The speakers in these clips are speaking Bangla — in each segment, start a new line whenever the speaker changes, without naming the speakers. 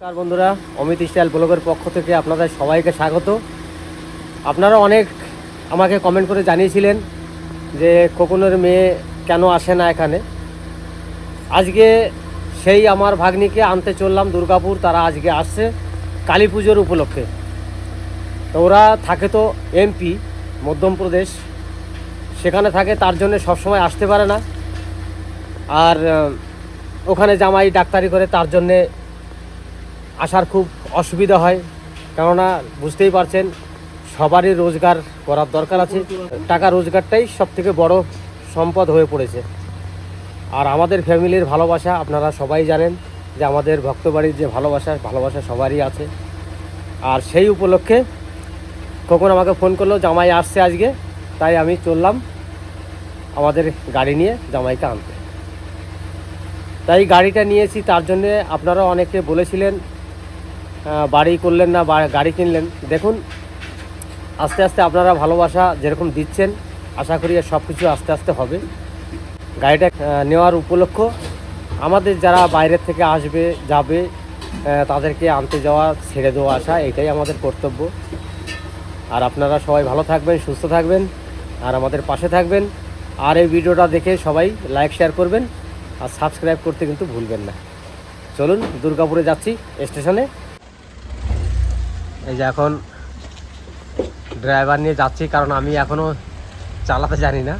নমস্কার বন্ধুরা, অমিত স্টাইল ব্লগের পক্ষ থেকে আপনাদের সবাইকে স্বাগত। আপনারা অনেক আমাকে কমেন্ট করে জানিয়েছিলেন যে খোকনের মেয়ে কেন আসে না এখানে। আজকে সেই আমার ভাগ্নিকে আনতে চললাম দুর্গাপুর, তারা আজকে আসছে কালী পুজোর উপলক্ষে। তো ওরা থাকে তো এমপি মধ্যপ্রদেশ সেখানে থাকে, তার জন্য সবসময় আসতে পারে না। আর ওখানে জামাই ডাক্তারি করে, তার জন্যে আসার খুব অসুবিধা হয়। কেননা বুঝতেই পারছেন, সবারই রোজগার করার দরকার আছে। টাকা রোজগারটাই সব থেকে বড় সম্পদ হয়ে পড়েছে। আর আমাদের ফ্যামিলির ভালোবাসা আপনারা সবাই জানেন যে আমাদের ভক্তবাড়ির যে ভালোবাসা ভালোবাসা সবারই আছে। আর সেই উপলক্ষে কখন আমাকে ফোন করল, জামাই আসছে আজকে, তাই আমি চললাম আমাদের গাড়ি নিয়ে জামাইকে আনতে। তাই গাড়িটা নিয়েছি, তার জন্যে আপনারা অনেকে বলেছিলেন বাড়ি করলেন না গাড়ি কিনলেন। দেখুন, আস্তে আস্তে আপনারা ভালোবাসা যেরকম দিচ্ছেন, আশা করি সব কিছু আস্তে আস্তে হবে। গাড়িটা নেওয়ার উপলক্ষ। আমাদের যারা বাইরের থেকে আসবে, যাবে তাদেরকে আনতে যাওয়া, ছেড়ে দেওয়া আসা, এটাই আমাদের কর্তব্য। আর আপনারা সবাই ভালো থাকবেন, সুস্থ থাকবেন, আর আমাদের পাশে থাকবেন। আর এই ভিডিওটা দেখে সবাই লাইক, শেয়ার করবেন, আর সাবস্ক্রাইব করতে কিন্তু ভুলবেন না। চলুন, দুর্গাপুরে যাচ্ছি, স্টেশনে। এই যে এখন ড্রাইভার নিয়ে যাচ্ছি, কারণ আমি এখনও চালাতে জানি না।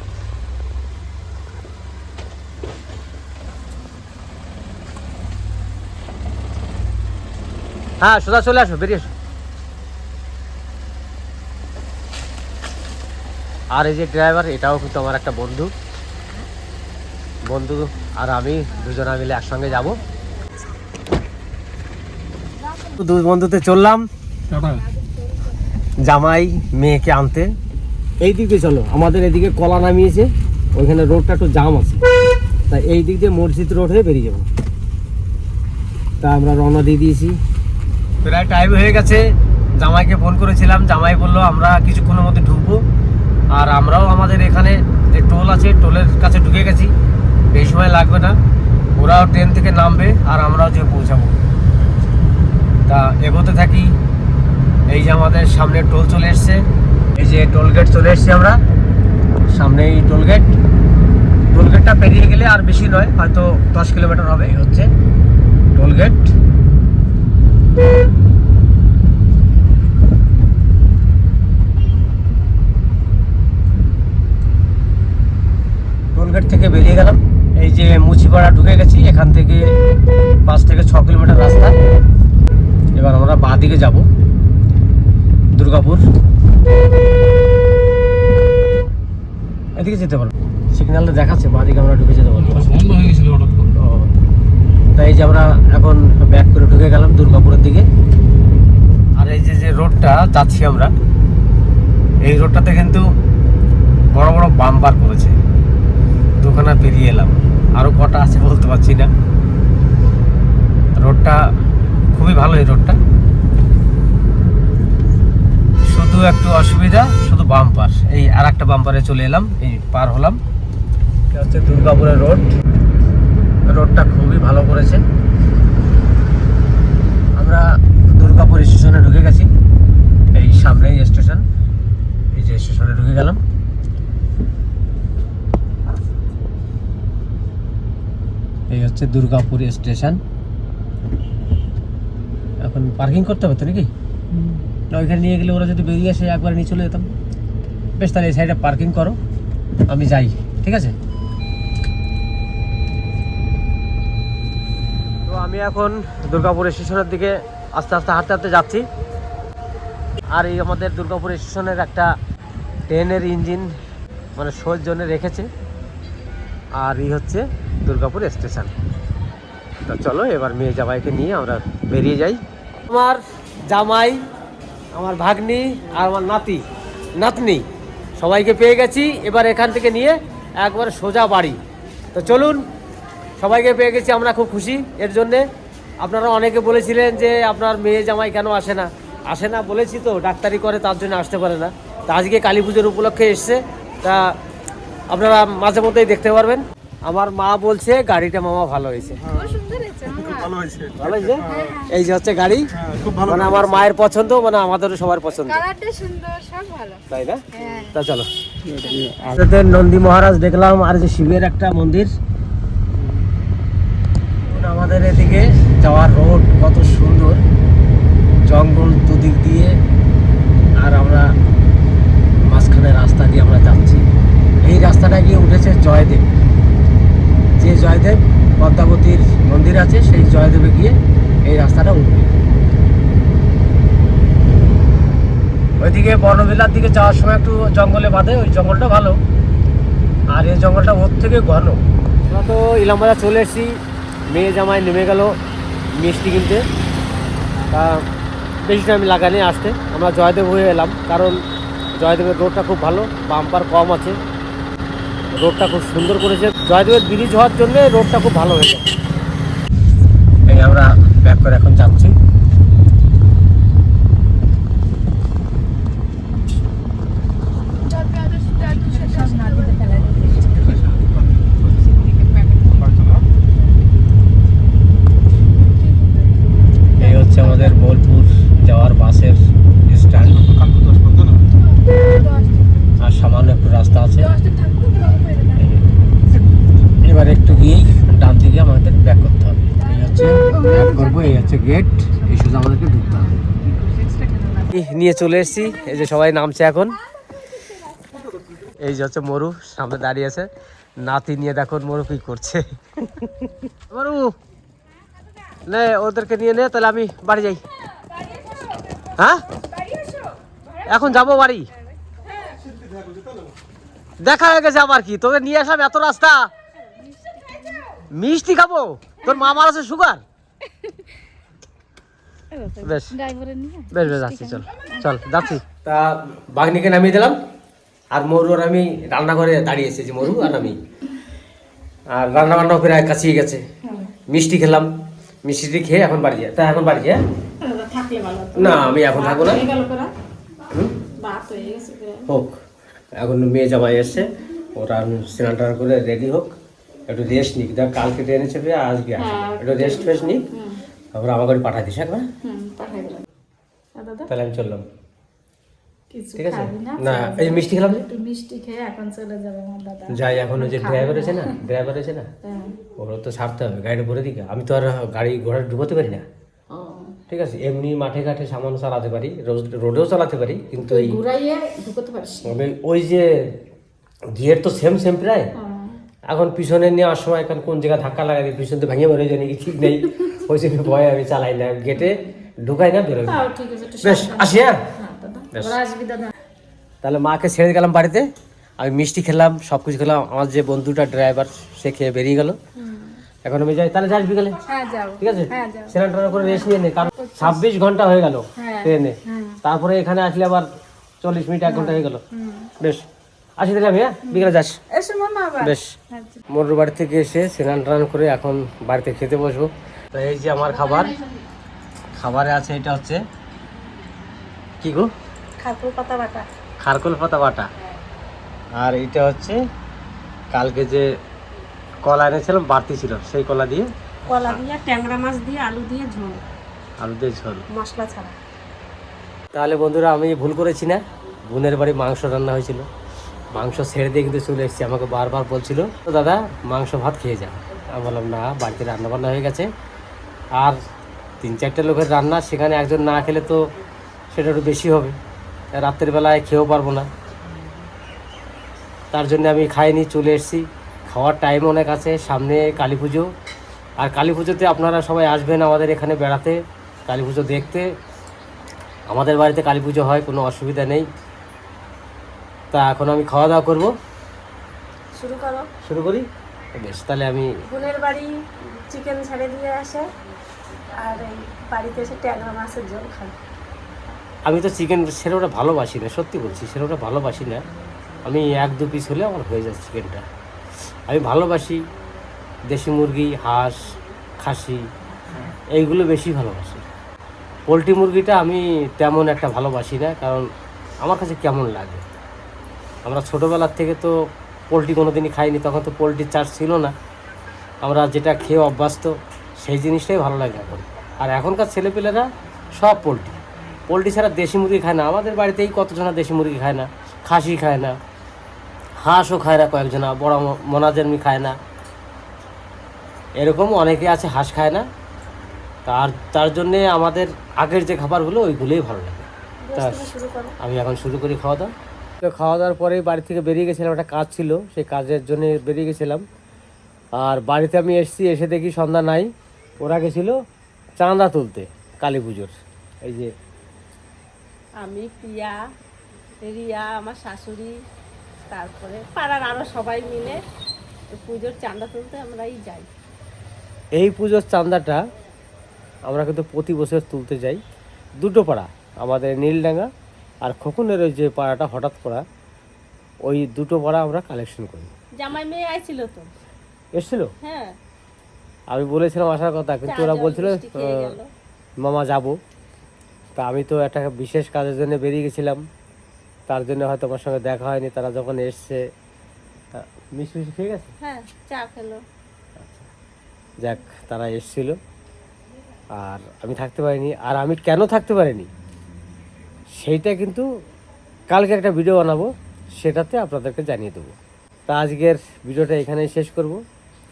হ্যাঁ সোজা চলে আসো, বেরিয়ে এসো আর এই যে ড্রাইভার এটাও কিন্তু আমার একটা বন্ধু। বন্ধু আর আমি দুজনা মিলে একসঙ্গে যাব। দুই বন্ধুতে চললাম। জামাই মেয়েকে আনতে। এই দিকে চলো আমাদের এদিকে কলা নামিয়েছে ওইখানে রোডটা একটু জাম আছে। তাই এই দিক দিয়ে মসজিদ রোড হয়ে বেরিয়ে যাব। তা আমরা রওনা দিয়ে দিয়েছি। প্রায় টাইম হয়ে গেছে জামাইকে ফোন করেছিলাম জামাই বলল আমরা কিছুক্ষণের মধ্যে ঢুকবো। আর আমরাও আমাদের এখানে যে টোল আছে টোলের কাছে ঢুকে গেছি। বেশি সময় লাগবে না ওরাও ট্রেন থেকে নামবে আর আমরাও যে পৌঁছাবো। তা এগোতে থাকি এই যে আমাদের সামনে টোল চলে এসছে। এই যে টোল গেট চলে এসছি আমরা। সামনে এই টোল গেট। টোল গেটটা পেরিয়ে গেলে আর বেশি নয়, হয়তো দশ কিলোমিটার হবে হচ্ছে টোল গেট। টোলগেট থেকে বেরিয়ে গেলাম। এই যে মুচিপাড়া ঢুকে গেছি, এখান থেকে পাঁচ থেকে ছ কিলোমিটার রাস্তা। এবার আমরা বাঁ দিকে যাব। দুর্গাপুর। এদিকে যেতে পারব। সিগন্যালে দেখাচ্ছে বাঁ দিকে আমরা ঢুকে যেতে পারব।
হয়ে
তাই এই যে আমরা এখন ব্যাক করে ঢুকে গেলাম দুর্গাপুরের দিকে। আর এই যে যে রোডটা যাচ্ছি আমরা এই রোডটাতে কিন্তু বড় বড় বাম্পার করেছে। দোকানা পেরিয়ে এলাম। আরও কটা আছে বলতে পারছি না। রোডটা খুবই ভালো এই রোডটা শুধু একটু অসুবিধা, শুধু বাম্পার। এই আর একটা বাম্পারে চলে এলাম, এই পার হলাম। হচ্ছে দুর্গাপুরের রোড। রোডটা খুবই ভালো করেছে। আমরা দুর্গাপুর স্টেশনে ঢুকে গেছি। এই সামনেই স্টেশন। এই যে স্টেশনে ঢুকে গেলাম। এই হচ্ছে দুর্গাপুর স্টেশন। এখন পার্কিং করতে হবে তো নাকি? না ওইখানে নিয়ে গেলে ওরা যদি বেরিয়ে আসে, একবার নিয়ে চলে যেতাম। বেশ, তাহলে এই সাইডে পার্কিং করো, আমি যাই, ঠিক আছে? তো আমি এখন দুর্গাপুর স্টেশনের দিকে আস্তে আস্তে হাঁটতে হাঁটতে যাচ্ছি। আর এই আমাদের দুর্গাপুর স্টেশনের একটা ট্রেনের ইঞ্জিন মানে শোর জন্য রেখেছে। আর এই হচ্ছে দুর্গাপুর স্টেশন। তো চলো, এবার মেয়ে জামাইকে নিয়ে আমরা বেরিয়ে যাই। আমার জামাই আমার ভাগ্নি আর আমার নাতি, নাতনি, সবাইকে পেয়ে গেছি। এবার এখান থেকে নিয়ে একবার সোজা বাড়ি। তো চলুন, সবাইকে পেয়ে গেছি, আমরা খুব খুশি। এর জন্যে আপনারা অনেকে বলেছিলেন যে, আপনার মেয়ে জামাই কেন আসে না? আসে না বলেছি তো, ডাক্তারি করে তার জন্য আসতে পারে না। তা আজকে কালী পুজোর উপলক্ষে এসছে। তা আপনারা মাঝে মধ্যেই দেখতে পারবেন। আমার মা বলছে গাড়িটা মামা ভালো হয়েছে।
খুব সুন্দর হয়েছে মামা।
ভালো হয়েছে।
এই যে হচ্ছে গাড়ি
হ্যাঁ, খুব ভালো
মানে আমার মায়ের পছন্দ মানে আমাদেরও সবার পছন্দ।
কালারটা সুন্দর সব ভালো।
তাই না?
হ্যাঁ।
তা চলো। নন্দী মহারাজ দেখলাম আর যে শিবের একটা মন্দির। আমাদের এদিকে যাওয়ার রোড কত সুন্দর। জঙ্গল দুদিক দিয়ে আর আমরা মাঝখানে রাস্তা দিয়ে আমরা যাচ্ছি। এই রাস্তাটা গিয়ে উঠেছে জয়দেব। যে জয়দেব পদ্মাবতীর মন্দির আছে, সেই জয়দেবে গিয়ে এই রাস্তাটা উঠবে। ওইদিকে বনবিলার দিকে যাওয়ার সময় একটু জঙ্গলে বাঁধে, ওই জঙ্গলটা ভালো। আর এই জঙ্গলটা ওর থেকে ঘন। আমরা তো ইলামবাজার চলে এসেছি, মেয়ে জামায় নেমে গেল মিষ্টি কিনতে। তা বেশি টাইম লাগানি আসতে। আমরা জয়দেব হয়ে এলাম, কারণ জয়দেবের রোডটা খুব ভালো বাম্পার কম আছে। রোডটা খুব সুন্দর করেছে। জয়দেবের ব্রিজ হওয়ার জন্য রোডটা খুব ভালো হয়েছে। আমরা ব্যাক করে এখন যাচ্ছি
সব নাদিতে ফেলা
এই হচ্ছে আমাদের বোলপুর যাওয়ার বাসের স্ট্যান্ড
কানপুর দশ পনেরো না
আর সামান্য একটু রাস্তা আছে এবার একটু গিয়েই ডান দিকে আমাদের ব্যাক করতে হবে এই এই হচ্ছে গেট এই শুধু আমাদেরকে ঢুকতে হবে। নিয়ে চলে এসেছি, এই যে সবাই নামছে এখন। এই যে হচ্ছে মরু, সামনে দাঁড়িয়ে আছে। নাতি নিয়ে দেখো মরু কি করছে। মরু, নে, ওদেরকে নিয়ে নে, তাহলে আমি বাড়ি যাই। হ্যাঁ? এখন যাব বাড়ি? দেখা হয়ে গেছে আবার কি, তোকে নিয়ে আসলাম এত রাস্তা। মিষ্টি খাব? তোর মামার আছে সুগার বেশ। বেশ বেশ যাচ্ছি চল। চল যাচ্ছি। তা বাগনিকে নামিয়ে দিলাম। আর মরু আর আমি রান্নাঘরে দাঁড়িয়েছি যে মরু আর আমি। আর রান্না বান্না প্রায় কাছিয়ে গেছে। মিষ্টি খেলাম। মিষ্টিটি খেয়ে এখন বাড়ি যায় তা এখন বাড়ি যায়
হতো
না আমি এখন থাকব না।
হয়ে করা হয়ে।
হোক এখন মেয়ে জামাই এসছে। ওরা স্নান টান করে রেডি হোক। একটু রেস্ট নিক। দেখ কালকে ট্রেনে চেপে আজকে
হ্যাঁ।
একটু রেস্ট ফেস্ট নিক। তারপরে আমার বাড়ি পাঠা দিস একবার?
পাঠাই দাদা?
তাহলে আমি চললাম। ঠিক আছে?
না?
এই মিষ্টি খেলাম
মিষ্টি খেয়ে এখন চলে যাবে আমার দাদা।
যাই এখন ওই যে ড্রাইভার আছে না ড্রাইভার আছে না
হ্যাঁ।
ওরা তো ছাড়তে হবে গাড়িটা ভরে দিকে। আমি তো আর গাড়ি ঘোড়া ডুবোতে পারি না। ঠিক আছে এমনি মাঠে ঘাটে সামান্য চালাতে পারি রোজ- রোডেও চালাতে পারি কিন্তু এই
ঘুরাইয়ে ঢুকতে পারিস
আমি ওই যে গিয়ার তো সেম সেম প্রায়।
হ্যাঁ।
এখন পিছনে নেওয়ার সময় এখন কোন জায়গায় ধাক্কা লাগাই দিই পিছন তো ভেঙে বেরোয় যায় নাকি ঠিক নেই। ওই জন্য ভয় আমি চালাই না গেটে ঢুকাই না বেরোই
আছে একটু
বেশ আসি হ্যাঁ?
হ্যাঁ
তাহলে মাকে ছেড়ে গেলাম বাড়িতে আমি মিষ্টি খেলাম সব কিছু খেলাম আমার যে বন্ধুটা ড্রাইভার সে খেয়ে বেরিয়ে গেল। এখন আমি যাই তাহলে যাস বিকেলে
হ্যাঁ
ঠিক আছে?
হ্যাঁ
স্নান টান করে রেস্ট নিয়ে নে কারণ ছাব্বিশ ঘণ্টা হয়ে গেল
হ্যাঁ।
ট্রেনে তারপরে এখানে আসলে আবার চল্লিশ মিনিট এক ঘণ্টা হয়ে গেল। বেশ। আসি তাহলে আমি হ্যাঁ বিকেলে যাস।
এসো মামা
বেশ। মোটর বাড়ি থেকে এসে স্নান টান করে এখন বাড়িতে খেতে বসবো। তো এই যে আমার খাবার খাবারে আছে এটা হচ্ছে কি গো?
খাকুর পাতা বাটা।
খারকোল পাতা বাটা। আর এটা হচ্ছে কালকে যে কলা এনেছিলাম বাড়তি ছিল সেই কলা দিয়ে।
কলা দিয়ে ট্যাংরা মাছ দিয়ে আলু দিয়ে ঝোল।
আলু দিয়ে ঝোল।
মশলা ছাড়া।
তাহলে বন্ধুরা আমি ভুল করেছি না? বোনের বাড়ি মাংস রান্না হয়েছিল। মাংস ছেড়ে দিয়ে কিন্তু চলে এসেছি, আমাকে বারবার বলছিল দাদা, মাংস ভাত খেয়ে যা। আমি বললাম, না, বাড়িতে রান্না বান্না হয়ে গেছে। আর তিন চারটে লোকের রান্না, সেখানে একজন না খেলে তো সেটা একটু বেশি হবে। রাত্রের বেলায় খেয়েও পারব না। তার জন্য আমি খাইনি, চলে এসেছি। খাওয়ার টাইম অনেক আছে, সামনে কালী পুজো। আর কালী পুজোতে আপনারা সবাই আসবেন আমাদের এখানে বেড়াতে, কালী পুজো দেখতে। আমাদের বাড়িতে কালী পুজো হয়, কোনো অসুবিধা নেই। তা এখন আমি খাওয়া দাওয়া করব।
শুরু করো।
শুরু করি? বেশ তাহলে আমি
বোনের বাড়ি চিকেন ছেড়ে দিয়ে আসে আর এই বাড়িতে এসে ট্যাংরা মাছের ঝোল খাই
আমি তো চিকেন সেরোটা ভালোবাসি না সত্যি বলছি সেরোটা ভালোবাসি না। আমি এক দু পিস হলে আমার হয়ে যায় চিকেনটা আমি ভালোবাসি দেশি মুরগি হাঁস খাসি এইগুলো বেশি ভালোবাসি। পোলট্রি মুরগিটা আমি তেমন একটা ভালোবাসি না কারণ আমার কাছে কেমন লাগে? আমরা ছোটোবেলার থেকে তো পোলট্রি কোনো দিনই খাইনি তখন তো পোলট্রির চাষ ছিল না। আমরা যেটা খেয়ে অভ্যস্ত সেই জিনিসটাই ভালো লাগে এখন। আর এখনকার ছেলেপেলেরা সব পোলট্রি। পোলট্রি ছাড়া দেশি মুরগি খায় না। আমাদের বাড়িতেই কতজনা দেশি মুরগি খায় না খাসি খায় না হাঁসও খায় না কয়েকজনা বড় ম- খায় না। এরকম অনেকে আছে হাঁস খায় না। তার তার জন্যে আমাদের আগের যে খাবারগুলো ওইগুলোই ভালো লাগে।
করো।
আমি এখন শুরু করি খাওয়া দাওয়া। তো খাওয়া দাওয়ার পরেই বাড়ি থেকে বেরিয়ে গেছিলাম একটা কাজ ছিল সেই কাজের জন্য বেরিয়ে গেছিলাম। আর বাড়িতে আমি এসেছি এসে দেখি সন্ধ্যা নাই। ওরা গেছিল চাঁদা তুলতে কালী পুজোর। এই যে
আমি প্রিয়া রিয়া আমার শাশুড়ি তারপরে পাড়ার আরও সবাই মিলে পুজোর চাঁদা তুলতে আমরাই যাই।
এই পুজোর চাঁদাটা আমরা কিন্তু প্রতি বছর তুলতে যাই। দুটো পাড়া আমাদের নীলডাঙ্গা আর খোকনের ওই যে পাড়াটা হঠাৎ করা ওই দুটো পাড়া আমরা কালেকশন করি।
জামাই মেয়ে আইছিল তো।
এসছিল?
হ্যাঁ।
আমি বলেছিলাম আসার কথা কিন্তু ওরা বলছিল। মামা যাব। তা আমি তো একটা বিশেষ কাজের জন্য বেরিয়ে গেছিলাম। তার জন্য হয়তো আমার সঙ্গে দেখা হয়নি তারা যখন এসছে মিষ্টি খেয়ে গেছে?
হ্যাঁ চা খেলো।
যাক তারা এসছিল। আর আমি থাকতে পারিনি আর আমি কেন থাকতে পারিনি? সেইটা কিন্তু কালকে একটা ভিডিও বানাবো, সেটাতে আপনাদেরকে জানিয়ে দেবো। তা আজকের ভিডিওটা এখানেই শেষ করব।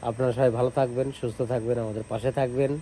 আপনারা সবাই ভালো থাকবেন, সুস্থ থাকবেন, আমাদের পাশে থাকবেন।